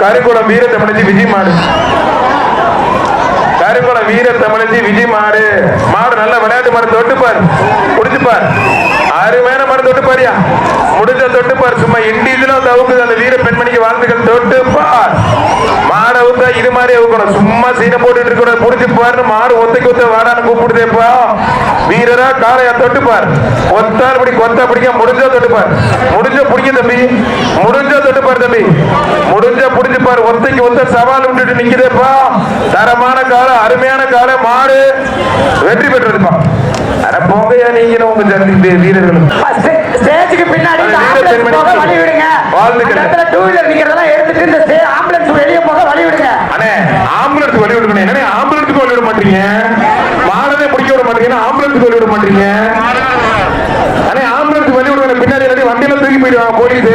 கருக்குளம் வீர தமிழச்சி விஜய் மாடு. கருக்குளம் வீர தமிழச்சி விஜய் மாடு. மாடு நல்ல விளையாட்டு மாடு தொட்டுப்பார். குடிச்சுப்பார் அருமையான மாடு தொட்டுப்பாரியா. முடிஞ்ச தொட்டுப்பார். சும்மா இண்டிவிஜுவலா தவுக்குது அந்த வீர பெண்மணிக்கு வாழ்த்துக்கள். தொட்டுப்பார். மாடை ஊத்தா இது மாதிரி ஊக்கணும் சும்மா சீனை போட்டுட்டு இருக்க முடிச்சுப்பாருன்னு மாடு ஒத்தைக்கு ஒத்த வாடான்னு கூப்பிடுதேப்பா. வீரரா காலையா தொட்டுப்பார். ஒத்தால் பிடி கொத்தா பிடிக்க முடிஞ்சா தொட்டுப்பார். முடிஞ்ச பிடிக்க தம்பி. முடிஞ்சா பிடிச்சுப்பார் ஒத்தைக்கு ஒத்த சவால் விட்டுட்டு நிக்குதேப்பா. தரமான காலை அருமையான காலை மாடு. வெற்றி பெற்றிருப்பா அட போங்கய்யா நீங்களும் உங்க ஜனி வீரர்களும். ஸ்டே- ஸ்டேஜுக்கு பின்னாடி வழி விடுங்க வாழ்த்துக்கள். டூ வீலர் நிக்கிறதெல்லாம் எடுத்துட்டு இந்த ஆம்புலன்ஸ் வெளியே போக வழி விடுங்க அண்ணே ஆம்புலன்ஸ் வழி விடுக்கணும் என்ன ஆம்புலன்ஸுக்கு வழி விட மாட்டீங்க? மாடனே பிடிக்க விட மாட்டீங்கன்னா ஆம்புலன்ஸுக்கு வழி விட மாட்டீங்க? அண்ணே ஆம்புலன்ஸ் வழி விடுங்க பின்னாடி வண்டியில தூக்கி போயிடுவாங்க போலீஸ்.